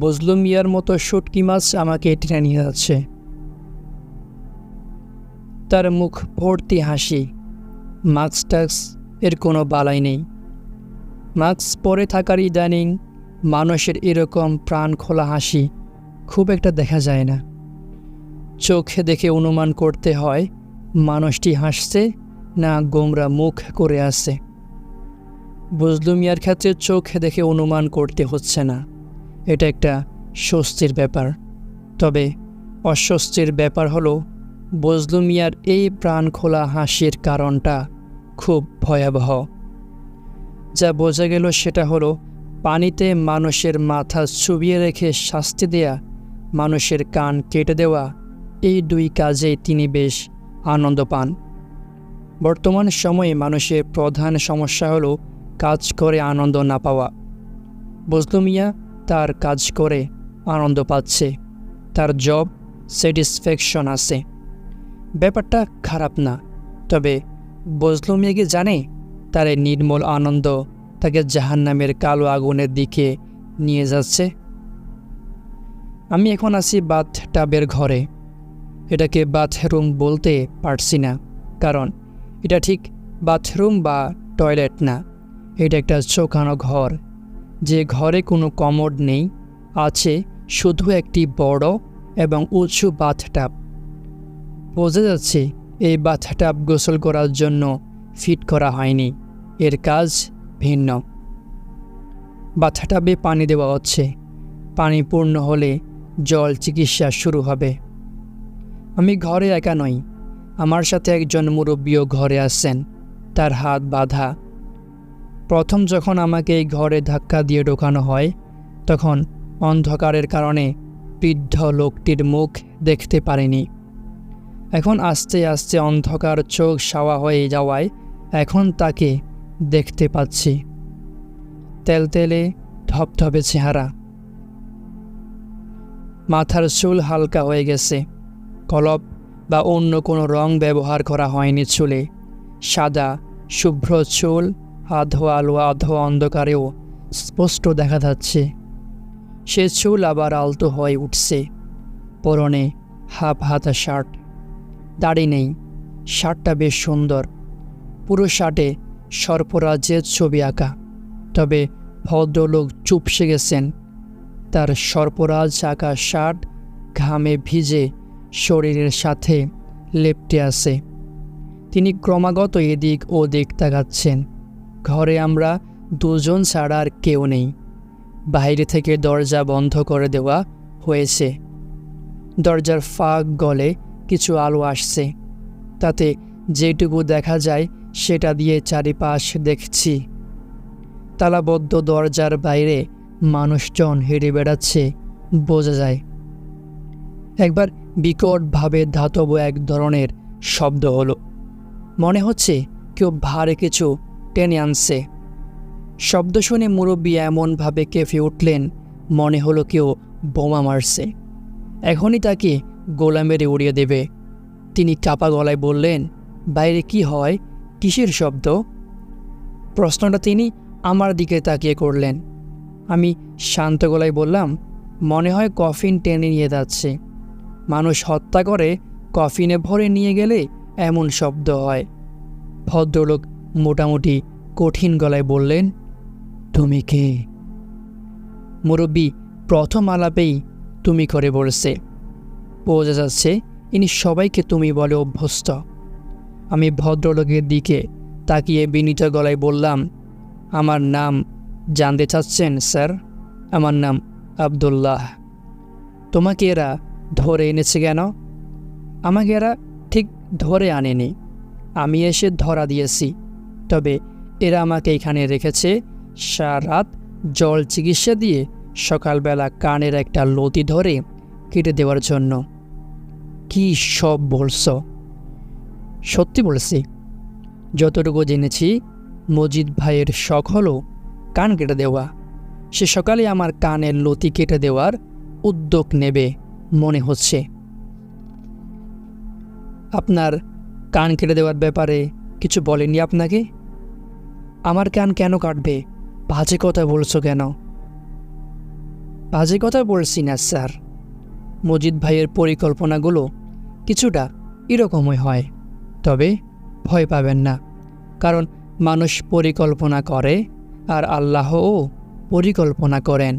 বজলু মিয়ার মতো শুটকি মাছ আমাকে টেনে নিয়ে যাচ্ছে। তার মুখ ভর্তি হাসি। মাস্ক টাক্স এর কোনো বালাই নেই। মাস্ক পরে থাকার ইদানিং মানুষের এরকম প্রাণ খোলা হাসি খুব একটা দেখা যায় না। চোখে দেখে অনুমান করতে হয়, মানুষটি হাসছে না গোমরা মুখ করে আছে। বজলু মিয়ার ক্ষেত্রে চোখে দেখে অনুমান করতে হচ্ছে না। এটা একটা স্বস্তির ব্যাপার। তবে অস্বস্তির ব্যাপার হলো, বজলু মিয়ার এই প্রাণ খোলা হাসির কারণটা খুব ভয়াবহ। যা বোঝা গেল সেটা হলো, পানিতে মানুষের মাথা চুবিয়ে রেখে শাস্তি দেয়া, মানুষের কান কেটে দেওয়া, এই দুই কাজেই তিনি বেশ আনন্দ পান। বর্তমান সময়ে মানুষের প্রধান সমস্যা হলো, কাজ করে আনন্দ না পাওয়া। বজলু মিয়া তার কাজ করে আনন্দ পাচ্ছে। তার জব স্যাটিসফ্যাকশন আছে। ব্যাপারটা খারাপ না, তবে বজলু কি জানে তার এই নির্মল আনন্দ তাকে জাহান্নামের কালো আগুনের দিকে নিয়ে যাচ্ছে। আমি এখন আছি বাথ টাবের ঘরে। এটাকে বাথরুম বলতে পারছি না, কারণ এটা ঠিক বাথরুম বা টয়লেট না, এটা একটা চোখানো ঘর। যে ঘরে কোনো কমোড নেই, আছে শুধু একটি বড় এবং উঁচু বাথটাব। বোঝা যাচ্ছে, এই বাথটাব গোসল করার জন্য ফিট করা হয়নি। এর কাজ ভিন্ন। বাথটাবে পানি দেওয়া হচ্ছে। পানি পূর্ণ হলে জল চিকিৎসা শুরু হবে। আমি ঘরে একা নই। আমার সাথে একজন মুরব্বীও ঘরে আসছেন। তার হাত বাঁধা প্রথম যখন আমাকে এই ঘরে ধাক্কা দিয়ে ঢোকানো হয়, তখন অন্ধকারের কারণে বৃদ্ধ লোকটির মুখ দেখতে পারিনি। এখন আস্তে আস্তে অন্ধকার চোখ সাওয়া হয়ে যাওয়ায় এখন তাকে দেখতে পাচ্ছি। তেলতেলে ধপধপে চেহারা। মাথার চুল হালকা হয়ে গেছে। কলপ বা অন্য কোনো রং ব্যবহার করা হয়নি চুলে। সাদা, শুভ্র চুল আধো আলো আধো অন্ধকারেও স্পষ্ট দেখা যাচ্ছে। সে চুল আবার আলতো হয়ে উঠছে। পরনে হাফ হাতা শার্ট। দাড়ি নেই। শার্টটা বেশ সুন্দর। পুরো শার্টে সর্পরাজ্যের ছবি আঁকা। তবে ভদ্রলোক চুপসে গেছেন। তার সর্পরাজ আঁকা শার্ট ঘামে ভিজে শরীরের সাথে লেপটে আছে। তিনি ক্রমাগত এদিক ওদিক তাকাচ্ছেন। ঘরে আমরা দুজন ছাড়া আর কেউ নেই। বাইরে থেকে দরজা বন্ধ করে দেওয়া হয়েছে। দরজার ফাঁক গলে কিছু আলো আসছে। তাতে যেটুকু দেখা যায়, সেটা দিয়ে চারিপাশ দেখছি। তালাবদ্ধ দরজার বাইরে মানুষজন হেঁটে বেড়াচ্ছে, বোঝা যায়। একবার বিকটভাবে ধাতব এক ধরনের শব্দ হলো। মনে হচ্ছে কেউ ভারে কিছু টেনে আনছে। শব্দ শুনে মুরব্বী এমনভাবে কেঁপে উঠলেন, মনে হলো কেউ বোমা মারছে। এখনই তাকে গোলা মেরে উড়িয়ে দেবে। তিনি কাপা গলায় বললেন, বাইরে কি হয়? কিসের শব্দ? প্রশ্নটা তিনি আমার দিকে তাকিয়ে করলেন। আমি শান্ত গলায় বললাম, মনে হয় কফিন টেনে নিয়ে যাচ্ছে। মানুষ হত্যা করে, কফিনে ভরে নিয়ে গেলে এমন শব্দ হয়। ভদ্রলোক মোটামুটি কঠিন গলায় বললেন, তুমি কে? মুরব্বী প্রথম আলাপেই তুমি করে বলছে। বোঝা যাচ্ছে ইনি সবাইকে তুমি বলে অভ্যস্ত। আমি ভদ্রলোকের দিকে তাকিয়ে বিনীত গলায় বললাম, আমার নাম জানতে চাচ্ছেন, স্যার? আমার নাম আবদুল্লাহ। তোমাকে এরা ধরে এনেছে কেন? আমাকে এরা ঠিক ধরে আনেনি। আমি এসে ধরা দিয়েছি। তবে এরা আমাকে এখানে রেখেছে সারাত জল চিকিৎসা দিয়ে সকালবেলা কানের একটা লতি ধরে কেটে দেওয়ার জন্য। কি সব বলছ? সত্যি বলছি, যতটুকু জেনেছি, মজিদ ভাইয়ের শখ হলো কান কেটে দেওয়া। সে সকালে আমার কানের লতি কেটে দেওয়ার উদ্যোগ নেবে মনে হচ্ছে। আপনার কান কেটে দেওয়ার ব্যাপারে কিছু বলেনি আপনাকে? আমার কান কেন কাটবে? বাজে কথা বলছো কেন? বাজে কথা বলছি না, স্যার। মজিদ ভাইয়ের পরিকল্পনাগুলো কিছুটা এরকমই হয়। তবে ভয় পাবেন না, কারণ মানুষ পরিকল্পনা করে আর আল্লাহও পরিকল্পনা করেন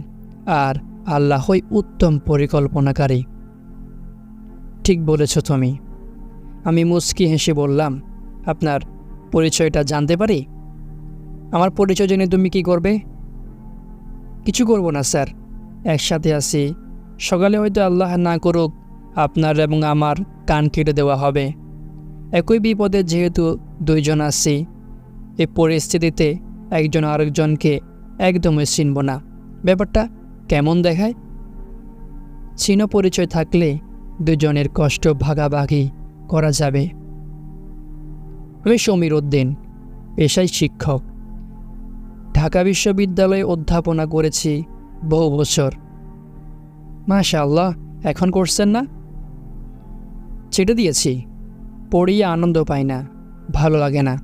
আর আল্লাহই উত্তম পরিকল্পনাকারী। ঠিক বলেছ তুমি। আমি মুস্কি হেসে বললাম, আপনার পরিচয়টা জানতে পারি? আমার পরিচয় জেনে তুমি কি করবে? কিছু করব না, স্যার। একসাথে আসি সকালে হয়তো আল্লাহ না করুক, আপনার এবং আমার কান কেটে দেওয়া হবে। একই বিপদে যেহেতু দুইজন আছি, এ পরিস্থিতিতে একজন আরেকজনকে একদমই চিনব না। ব্যাপারটা কেমন দেখায়? চিন পরিচয় থাকলে দুজনের কষ্ট ভাগাভাগি করা যাবে। আমি সমীর উদ্দিন, পেশায় শিক্ষক। ঢাকা বিশ্ববিদ্যালয়ে অধ্যাপনা করেছি বহু বছর। মাশাআল্লাহ, এখন করছেন না? ছেড়ে দিয়েছি। পড়িয়ে আনন্দ পাই না, ভালো লাগে না।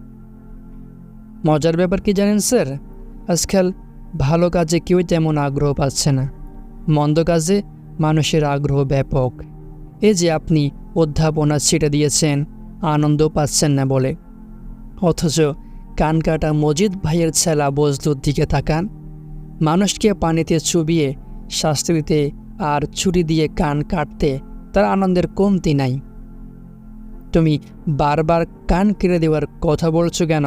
মজার ব্যাপার কি জানেন স্যার? আজকাল ভালো কাজে কেউই তেমন আগ্রহ পাচ্ছে না। মন্দ কাজে মানুষের আগ্রহ ব্যাপক। এই যে আপনি অধ্যাপনা ছেড়ে দিয়েছেন, আনন্দ পাচ্ছেন না বলে। অথচ কান কাটা মজিদ ভাইয়ের ছেলা বজলুর দিকে তাকান। মানুষকে পানিতে চুবিয়ে শাস্তি দিতে আর ছুরি দিয়ে কান কাটতে তার আনন্দের কমতি নাই। তুমি বারবার কান কেড়ে দেওয়ার কথা বলছো কেন?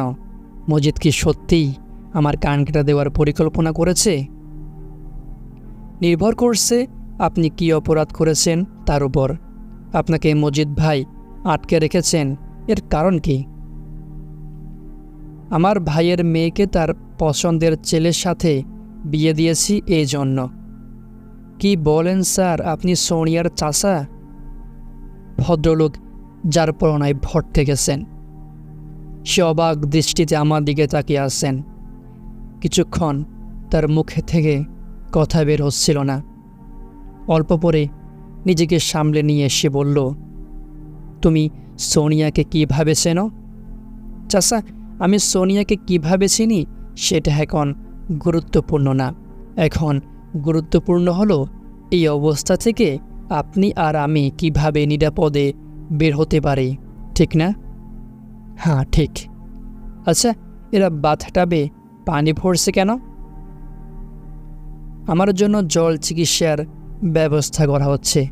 মজিদ কি সত্যিই আমার কান কেটে দেওয়ার পরিকল্পনা করেছে? নির্ভর করছে আপনি কি অপরাধ করেছেন তার উপর। আপনাকে মজিদ ভাই আটকে রেখেছেন, এর কারণ কি? আমার ভাইয়ের মেয়েকে তার পছন্দের ছেলের সাথে বিয়ে দিয়েছি এই জন্য কি বলেন স্যার, আপনি সোনিয়ার চাষা ভদ্রলোক যার পরনায় ভটকে গেছেন সে অবাক দৃষ্টিতে আমার দিকে তাকিয়ে আসেন কিছুক্ষণ তার মুখে থেকে কথা বের হচ্ছিল না। অল্প পরে নিজেকে সামলে নিয়ে এসে বলল, তুমি সোনিয়াকে কীভাবে চেনো? চাষা আমি সোনিয়াকে কীভাবে চিনি সেটা এখন গুরুত্বপূর্ণ না। এখন গুরুত্বপূর্ণ হলো, এই অবস্থা থেকে আপনি আর আমি কীভাবে নিরাপদে বের হতে পারি, ঠিক না? হ্যাঁ ঠিক। আচ্ছা এরা বাথটাবে পানি ভরছে কেন? আমার জন্য জল চিকিৎসার ব্যবস্থা করা হচ্ছে।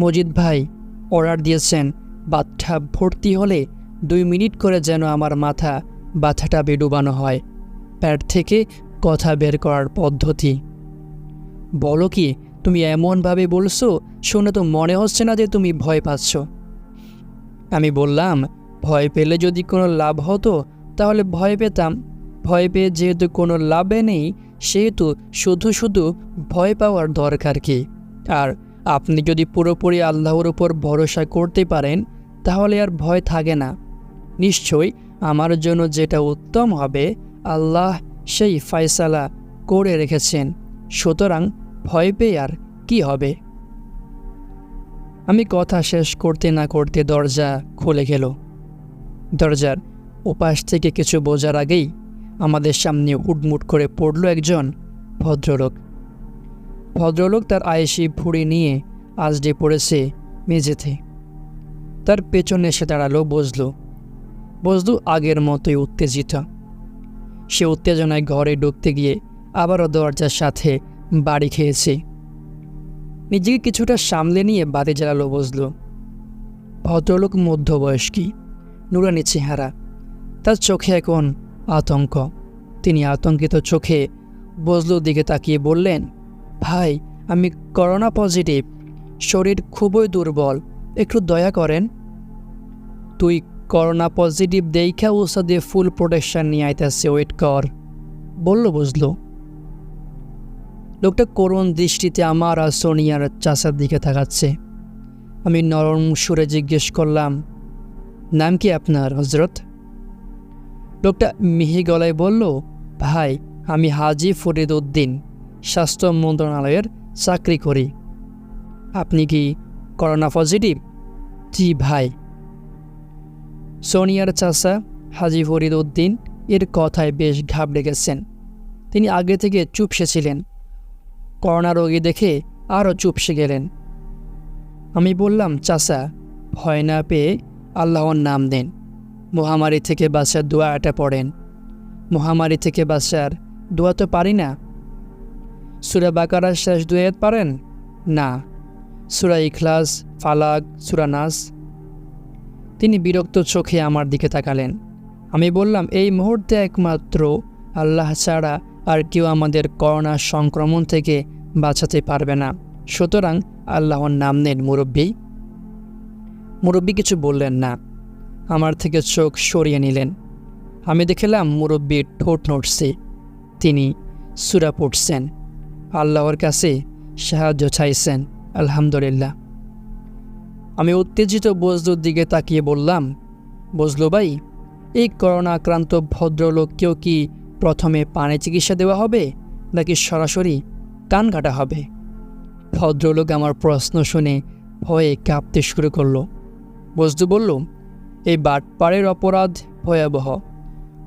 মজিদ ভাই অর্ডার দিয়েছেন বাথটা ভর্তি হলে দুই মিনিট করে যেন আমার মাথা বাথাটা ডুবানো হয় প্যাড থেকে কথা বের করার পদ্ধতি। বলো কি, তুমি এমনভাবে বলছো, শুনে তো মনে হচ্ছে না যে তুমি ভয় পাচ্ছ। আমি বললাম, ভয় পেলে যদি কোনো লাভ হতো, তাহলে ভয় পেতাম। ভয় পেয়ে যেহেতু কোনো লাভে নেই, সেহেতু শুধু শুধু ভয় পাওয়ার দরকার কি? আর আপনি যদি পুরোপুরি আল্লাহর উপর ভরসা করতে পারেন, তাহলে আর ভয় থাকে না। নিশ্চয়ই আমার জন্য যেটা উত্তম হবে, আল্লাহ সেই ফয়সালা করে রেখেছেন। সুতরাং ভয় পেয়ে আর কি হবে? আমি কথা শেষ করতে না করতে দরজা খুলে গেল। দরজার ওপাশ থেকে কিছু বোঝার আগেই আমাদের সামনে উটমুট করে পড়ল একজন ভদ্রলোক। ভদ্রলোক তার আয়েসি ফুড়ি নিয়ে আজডে পড়েছে মেঝেতে। তার পেছনে এসে দাঁড়াল, বসল। বজলু আগের মতোই উত্তেজিত। সে উত্তেজনায় ঘরে ঢুকতে গিয়ে আবারও দরজার সাথে বাড়ি খেয়েছে। নিজেকে কিছুটা সামলে নিয়ে বাদে জ্বালালো বজলু ভদ্রলোক মধ্যবয়স্কী, নুরানি চেহারা। তার চোখে এখন আতঙ্ক। তিনি আতঙ্কিত চোখে বজলুর দিকে তাকিয়ে বললেন, ভাই, আমি করোনা পজিটিভ। শরীর খুবই দুর্বল। একটু দয়া করেন। তুই করোনা পজিটিভ দেখা ওষুধে ফুল প্রোটেকশন নিয়ে আইতেছে ওয়েট কর। বলল, বুঝলো। লোকটা করুণ দৃষ্টিতে আমার আর সোনিয়ার চাষার দিকে তাকাচ্ছে। আমি নরম সুরে জিজ্ঞেস করলাম, নাম কি আপনার হজরত লোকটা মিহি গলায় বলল, ভাই, আমি হাজি ফরিদ উদ্দিন, স্বাস্থ্য মন্ত্রণালয়ের চাকরি করি। আপনি কি করোনা পজিটিভ? জি, ভাই। সোনিয়ার চাষা হাজি ফরিদ উদ্দিন এর কথায় বেশ ঘাবড়ে গেছেন। তিনি আগে থেকে চুপসে ছিলেন। করোনা রোগী দেখে আরও চুপসে গেলেন। আমি বললাম, চাচা, ভয় না পেয়ে আল্লাহর নাম দেন মহামারী থেকে বাঁচার দোয়াটা পড়েন। মহামারী থেকে বাঁচার দোয়া তো পারি না। সুরা বাকারার শেষ দুয়াত পারেন? না। সুরা ইখলাস, ফালাক, সুরা নাস তিনি বিরক্ত চোখে আমার দিকে তাকালেন। আমি বললাম, এই মুহূর্তে একমাত্র আল্লাহ ছাড়া আর কেউ আমাদের করোনা সংক্রমণ থেকে বাঁচাতে পারবে না। সুতরাং আল্লাহর নাম নেন মুরব্বী মুরব্বী কিছু বললেন না। আমার থেকে চোখ সরিয়ে নিলেন। আমি দেখলাম মুরব্বীর ঠোঁট নড়ছে। তিনি সুরা পড়ছেন। আল্লাহর কাছে সাহায্য চাইছেন। আলহামদুলিল্লাহ। আমি উত্তেজিত বজলুর দিকে তাকিয়ে বললাম, বজলু ভাই, এই করোনা আক্রান্ত ভদ্রলোককেও কি প্রথমে পানি চিকিৎসা দেওয়া হবে, নাকি সরাসরি কান কাটা হবে? ভদ্রলোক আমার প্রশ্ন শুনে ভয়ে কাঁপতে শুরু করল। বজলু বলল, এই বাটপাড়ের অপরাধ ভয়াবহ।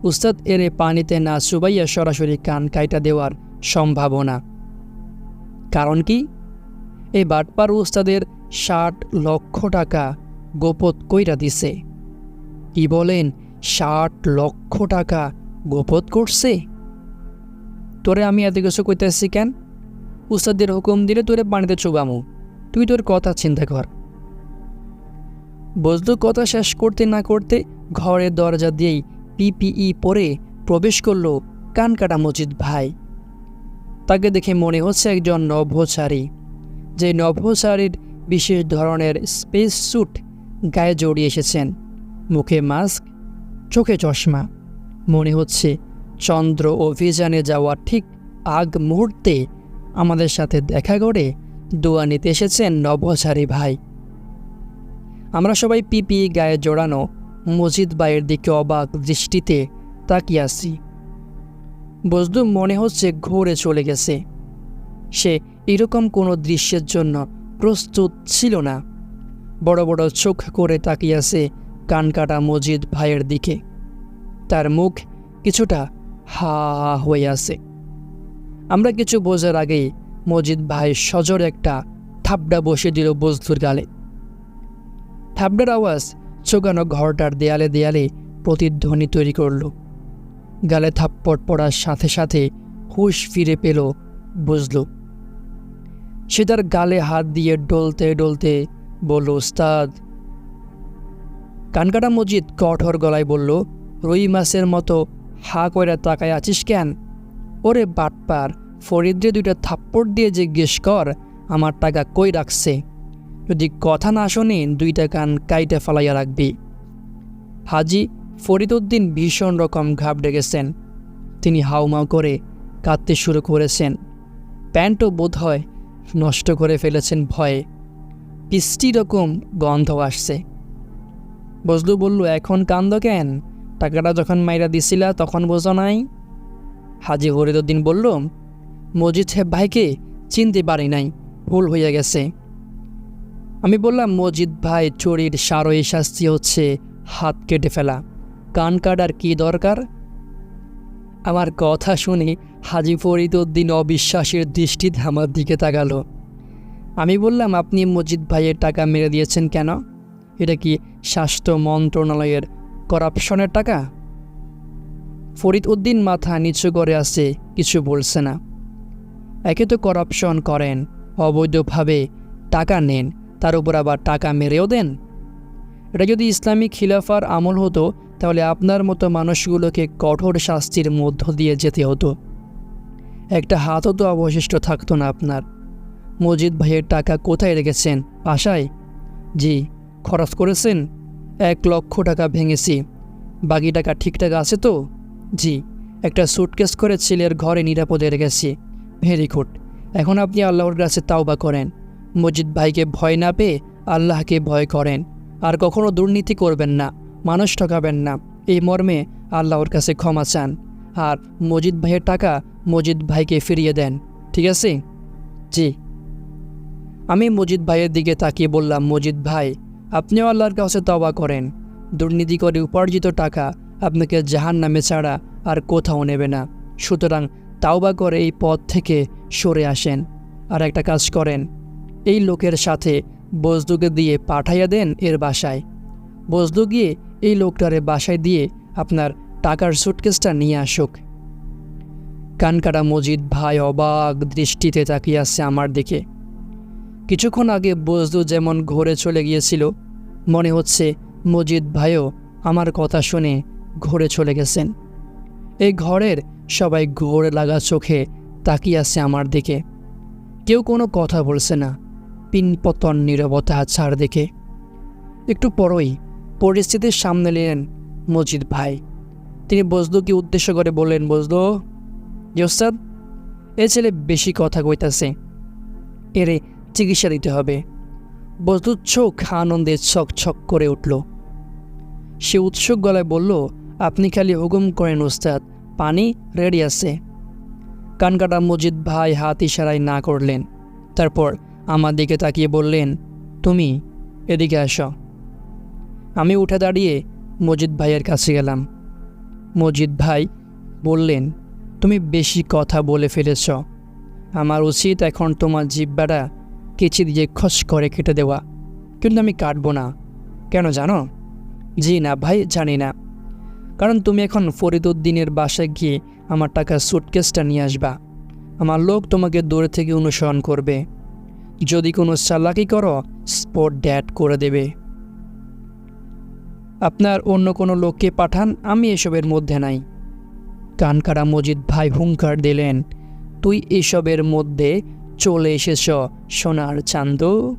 উস্তাদ এরে পানিতে না চুবাইয়া সরাসরি কান কাইটা দেওয়ার সম্ভাবনা। কারণ কি? এই বাটপার উস্তাদের ষাট লক্ষ টাকা গোপত কইরা দিছে। কি বলেন, ষাট লক্ষ টাকা গোপত করছে? তোরে আমি এত কিছু কইতেছি কেন? উস্তাদের হুকুম দিলে তোরে পানিতে চুবামু। তুই তোর কথা চিন্তা কর। বজলু কথা শেষ করতে না করতে ঘরের দরজা দিয়েই পিপিই পরে প্রবেশ করল কানকাটা মজিদ ভাই। তাকে দেখে মনে হচ্ছে একজন নভোচারী। যে নভোচারীর বিশেষ ধরনের স্পেস স্যুট গায়ে জড়িয়ে এসেছেন। মুখে মাস্ক চোখে চশমা। মনে হচ্ছে চন্দ্র অভিযানে যাওয়া ঠিক আগ মুহূর্তে আমাদের সাথে দেখা করে দোয়া নিতে এসেছেন নভোচারী ভাই। আমরা সবাই পিপি গায়ে জড়ানো মজিদ ভাইয়ের দিকে অবাক দৃষ্টিতে তাকিয়ে আসি বজদু মনে হচ্ছে ঘোরে চলে গেছে। সে এরকম কোনো দৃশ্যের জন্য প্রস্তুত ছিল না। বড় বড় চোখ করে তাকিয়ে আছে কানকাটা মজিদ ভাইয়ের দিকে। তার মুখ কিছুটা হা হয়ে আছে। আমরা কিছু বোঝার আগেই মজিদ ভাই সজর একটা থাপড়া বসে দিল বজদুর গালে। থাপড়ার আওয়াজ চোগানো ঘরটার দেয়ালে দেয়ালে প্রতিধ্বনি তৈরি করল। গালে থাপ্পড় পড়ার সাথে সাথে হুশ ফিরে পেল বুঝল সে তার গালে হাত দিয়ে ডলতে ডলতে বলল উস্তাদ কানকাটা মজিদ কঠোর গলায় বলল, রুই মাছের মতো হা কইরা তাকায় আছিস কেন? ওরে বাটপার, ফরিদ্রে দুইটা থাপ্পড় দিয়ে জিজ্ঞেস কর, আমার টাকা কই রাখছে? যদি কথা না শোনে দুইটা কান কাইটে ফালাইয়া রাখবি। হাজি ফরিদউদ্দিন ভীষণ রকম ঘাবড়ে গেছেন তিনি হাউমাউ করে কাঁদতে শুরু করেছেন। প্যান্টও বোধ হয় নষ্ট করে ফেলেছেন ভয়ে। পিষ্টি রকম গন্ধ আসছে। বজলু বলল, এখন কান্দ কেন? টাকাটা যখন মাইরা দিছিলা তখন বোঝো নাই? হাজি হরিদুদ্দিন বলল, মজিদ সাহেব ভাইকে চিনতে পারি নাই, ভুল হইয়া গেছে। আমি বললাম, মজিদ ভাই চোরির সারই শাস্তি হচ্ছে, হাত কেটে ফেলা। কান কাটার কি দরকার? আমার কথা শুনে হাজি ফরিদউদ্দিন অবিশ্বাসের দৃষ্টিতে আমার দিকে তাকালো। আমি বললাম, আপনি মজিদ ভাইয়ের টাকা মেরে দিয়েছেন কেন? এটা কি স্বাস্থ্য মন্ত্রণালয়ের করাপশনের টাকা? ফরিদ উদ্দিন মাথা নিচু করে আছে, কিছু বলছে না। একে তো করাপশন করেন, অবৈধভাবে টাকা নেন, তার উপর আবার টাকা মেরেও দেন? এটা যদি ইসলামিক খিলাফার আমল হতো তাহলে আপনার মতো মানুষগুলোকে কঠোর শাস্তির মধ্য দিয়ে যেতে হতো। একটা হাতও তো অবশিষ্ট থাকতো না আপনার। মজিদ ভাইয়ের টাকা কোথায় রেখেছেন? আশায় জি, খরচ করেছেন? এক লক্ষ টাকা ভেঙেছি। বাকি টাকা ঠিকঠাক আছে তো? জি, একটা সুটকেস করে ছেলের ঘরে নিরাপদে রেখেছি। Very good. এখন আপনি আল্লাহর কাছে তাওবা করেন। মজিদ ভাইকে ভয় না পেয়ে আল্লাহকে ভয় করেন। আর কখনও দুর্নীতি করবেন না। মানুষ ঠকাবেন না। এই মর্মে আল্লাহর কাছে ক্ষমা চান। আর মজিদ ভাইয়ের টাকা মজিদ ভাইকে ফিরিয়ে দেন। ঠিক আছে? জি। আমি মজিদ ভাইয়ের দিকে তাকিয়ে বললাম, মজিদ ভাই, আপনিও আল্লাহর কাছে তবা করেন। দুর্নীতি করে উপার্জিত টাকা আপনাকে জাহান নামে ছাড়া আর কোথাও নেবে না। সুতরাং তাওবা করে এই পথ থেকে সরে আসেন আর একটা কাজ করেন। এই লোকের সাথে বজদুকে দিয়ে পাঠাইয়া দেন এর বাসায়। বজদু গিয়ে এই লোকটারে বাসায় দিয়ে আপনার টাকার সুটকেসটা নিয়ে আসুক। কানকাটা মজিদ ভাই অবাক দৃষ্টিতে তাকিয়ে আসছে আমার দিকে। কিছুক্ষণ আগে বজদু যেমন ঘরে চলে গিয়েছিল, মনে হচ্ছে মজিদ ভাইও আমার কথা শুনে ঘরে চলে গেছেন। এই ঘরের সবাই ঘোর লাগা চোখে তাকিয়ে আছে আমার দিকে। কেউ কোনো কথা বলছে না পিনপতন নীরবতা দেখে। একটু পরই পরিস্থিতির সামনে নিলেন মজিদ ভাই। তিনি বজদুকে উদ্দেশ্য করে বললেন বজদু ওস্তাদ, এ ছেলে বেশি কথা কইতাছে। এরে চিকিৎসা দিতে হবে। বজদুর চোখ আনন্দে ছক ছক করে উঠল। সে উৎসুক গলায় বলল, আপনি খালি হুকুম করেন ওস্তাদ, পানি রেডি আছে। কানকাটা মজিদ ভাই হাত ইশারায় না করলেন। তারপর আমার দিকে তাকিয়ে বললেন, তুমি এদিকে আসো। আমি উঠে দাঁড়িয়ে মজিদ ভাইয়ের কাছে গেলাম। মজিদ ভাই বললেন, তুমি বেশি কথা বলে ফেলেছ। আমার উচিত এখন তোমার জিব্বাটা কেচি দিয়ে খস করে কেটে দেওয়া। কিন্তু আমি কাটবো না। কেন জানো? জি না ভাই, জানি না। কারণ তুমি এখন ফরিদুদ্দিনের বাসায় গিয়ে আমার টাকার সুটকেসটা নিয়ে আসবা। আমার লোক তোমাকে দূরে থেকে অনুসরণ করবে। যদি কোনো চালাকি করো স্পট ড্যাট করে দেবে। আপনার অন্য কোনো লোককে পাঠান, আমি এসবের মধ্যে নাই। কানকারা মজিদ ভাই হুঙ্কার দিলেন, তুই এসবের মধ্যে চলে এসেছ, সোনার চান্দু